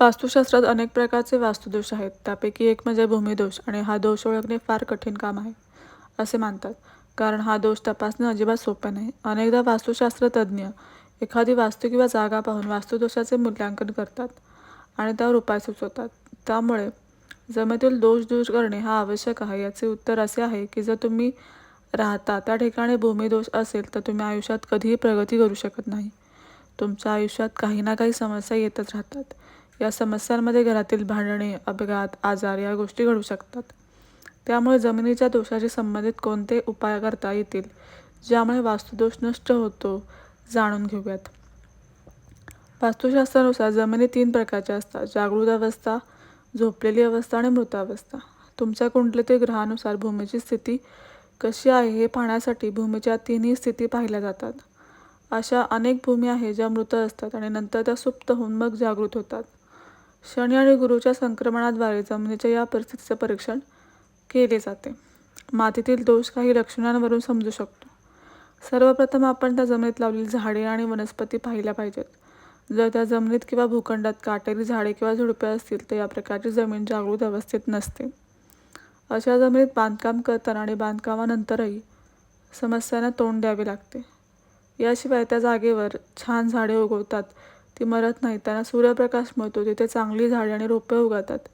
वास्तुशास्त्रात अनेक प्रकारचे वास्तुदोष आहेत. त्यापैकी एक म्हणजे भूमिदोष आणि हा दोष ओळखणे फार कठीण काम आहे असे मानतात. कारण हा दोष तपासणे अजिबात सोपे नाही. अनेकदा वास्तुशास्त्र तज्ज्ञ एखादी वास्तू किंवा जागा पाहून वास्तुदोषाचे मूल्यांकन करतात आणि त्यावर उपाय सुचवतात. त्यामुळे जमेतील दोष दूर करणे हा आवश्यक आहे. याचे उत्तर असे आहे की जर तुम्ही राहता त्या ठिकाणी भूमिदोष असेल तर तुम्ही आयुष्यात कधीही प्रगती करू शकत नाही. तुमच्या आयुष्यात काही ना काही समस्या येतच राहतात. या समस्यांमध्ये घरातील भांडणे अपघात आजार या गोष्टी घडू शकतात. त्यामुळे जमिनीच्या दोषाशी संबंधित कोणते उपाय करता येतील ज्यामुळे वास्तुदोष नष्ट होतो जाणून घेऊयात. वास्तुशास्त्रानुसार जमिनी तीन प्रकारच्या असतात. जागृत अवस्था झोपलेली अवस्था आणि मृतावस्था. तुमच्या कुंडलीतील ग्रहानुसार भूमीची स्थिती कशी आहे हे पाहण्यासाठी भूमीच्या तिन्ही स्थिती पाहिल्या जातात. अशा अनेक भूमी आहे ज्या मृत असतात आणि नंतर त्या सुप्त होऊन मग जागृत होतात. शनी आणि गुरुच्या संक्रमणाद्वारे जमिनीच्या या परिस्थितीचे परीक्षण केले जाते. मातीतील दोष काही लक्षणांवरून समजू शकतो. सर्वप्रथम आपण त्या जमिनीत लावलेली झाडे आणि वनस्पती पाहिल्या पाहिजेत. जर त्या जमिनीत किंवा भूखंडात काटेरी झाडे किंवा झुडपे असतील तर या प्रकारची जमीन जागृत अवस्थेत नसते. अशा जमिनीत बांधकाम करताना आणि बांधकामानंतरही समस्यांना तोंड द्यावे लागते. याशिवाय त्या जागेवर छान झाडे उगवतात ती मरत नाही. त्यांना सूर्यप्रकाश मिळतो. तिथे चांगली झाडे आणि रोपे उगवतात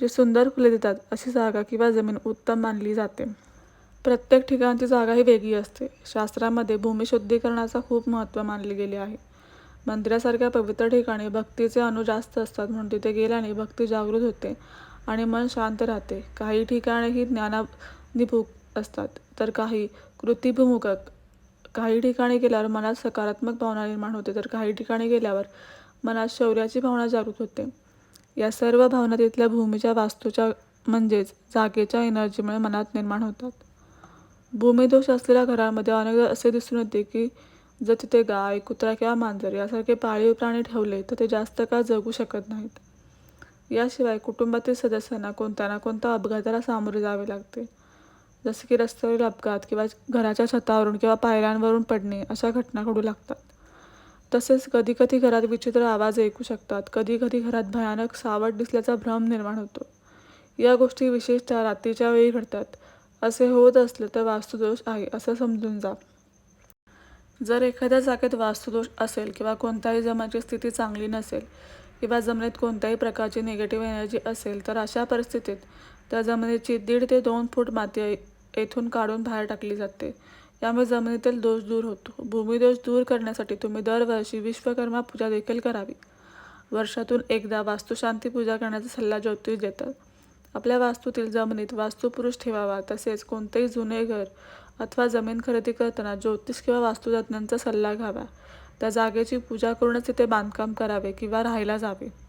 जे सुंदर फुले देतात अशी जागा किंवा जमीन उत्तम मानली जाते. प्रत्येक ठिकाणची जागा ही वेगळी असते. शास्त्रामध्ये भूमिशुद्धीकरणाचा खूप महत्त्व मानले गेले आहे. मंदिरासारख्या पवित्र ठिकाणी भक्तीचे अणू जास्त असतात म्हणून तिथे गेल्याने भक्ती जागृत होते आणि मन शांत राहते. काही ठिकाणीही ही ज्ञानाभिमुख असतात तर काही कृतीभिमुखक काही ठिकाणी गेल्यावर मनात सकारात्मक भावना निर्माण होते. तर काही ठिकाणी गेल्यावर मनात शौर्याची भावना जागृत होते. या सर्व भावना तिथल्या भूमीच्या वास्तूच्या म्हणजेच जागेच्या एनर्जीमुळे मनात निर्माण होतात. भूमिदोष असलेल्या घरामध्ये अनेकदा असे दिसून येते की जर तिथे गाय कुत्रा किंवा मांजर यासारखे पाळीव प्राणी ठेवले तर ते जास्त काळ जगू शकत नाहीत. याशिवाय कुटुंबातील सदस्यांना कोणत्या ना कोणत्या अपघाताला सामोरे जावे लागते. जसं की रस्त्यावरील अपघात किंवा घराच्या छतावरून किंवा पायऱ्यांवरून पडणे अशा घटना घडू लागतात. तसेच कधीकधी घरात विचित्र आवाज ऐकू शकतात. कधीकधी घरात भयानक सावट दिसल्याचा भ्रम निर्माण होतो. या गोष्टी विशेषतः रात्रीच्या वेळी घडतात. असे होत असले तर वास्तुदोष आहे असं समजून जा. जर एखाद्या जागेत वास्तुदोष असेल किंवा कोणत्याही जमाची स्थिती चांगली नसेल किंवा जमिनीत कोणत्याही प्रकारची निगेटिव्ह एनर्जी असेल तर अशा परिस्थितीत त्या जमिनीची दीड ते दोन फूट माती येथून काढून बाहेर टाकली जाते. यामुळे जमिनीतील दोष दूर होतो. भूमिदोष दूर करण्यासाठी तुम्ही दरवर्षी विश्वकर्मा पूजा देखील करावी. वर्षातून एकदा वास्तुशांती पूजा करण्याचा सल्ला ज्योतिष देतात. आपल्या वास्तूतील जमिनीत वास्तुपुरुष ठेवावा तसेच कोणतेही जुने घर अथवा जमीन खरेदी करताना ज्योतिष किंवा वास्तुतज्ञांचा सल्ला घ्यावा. त्या जागेची पूजा करूनच तिथे बांधकाम करावे किंवा राहायला जावे.